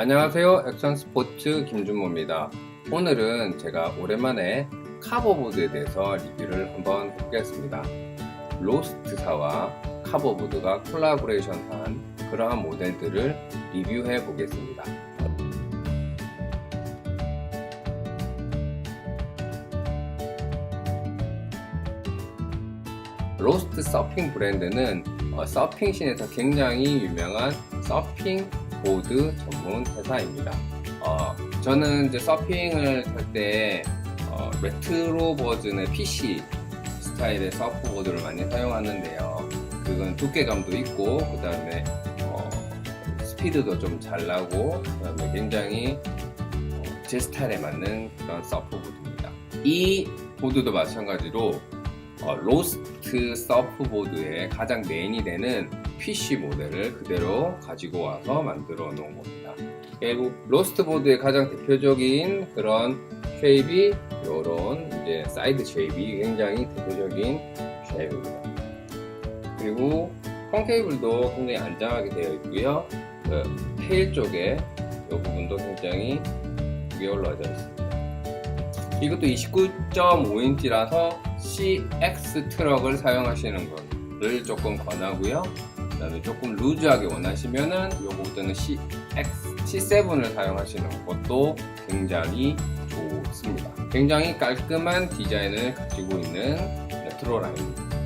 안녕하세요. 액션 스포츠 김준모입니다. 오늘은 제가 오랜만에 카버보드에 대해서 리뷰를 한번 해보겠습니다. 로스트사와 카버보드가 콜라보레이션한 그러한 모델들을 리뷰해 보겠습니다. 로스트 서핑 브랜드는 어, 서핑신에서 굉장히 유명한 서핑 보드 전문 회사입니다. 어, 저는 이제 서핑을 탈때 어, 레트로 버전의 PC 스타일의 서프보드를 많이 사용하는데요. 그건 두께감도 있고 그 다음에 어, 스피드도 좀 잘 나고 그 다음에 굉장히 어, 제 스타일에 맞는 그런 서프보드입니다. 이 보드도 마찬가지로 어, 로스트 서프보드의 가장 메인이 되는 PC 모델을 그대로 가지고 와서 만들어 놓은 겁니다. 결국 로스트 보드의 가장 대표적인 그런 쉐입이 이런 이제 사이드 쉐입이 굉장히 대표적인 쉐입입니다. 그리고 폰 케이블도 굉장히 안정하게 되어 있고요. 그 테일 쪽에 이 부분도 굉장히 올라져 있습니다. 이것도 29.5인치라서 CX 트럭을 사용하시는 것을 조금 권하고요. 그 다음에 조금 루즈하게 원하시면은 요거보다는 CX, C7을 사용하시는 것도 굉장히 좋습니다. 굉장히 깔끔한 디자인을 가지고 있는 레트로 라인입니다.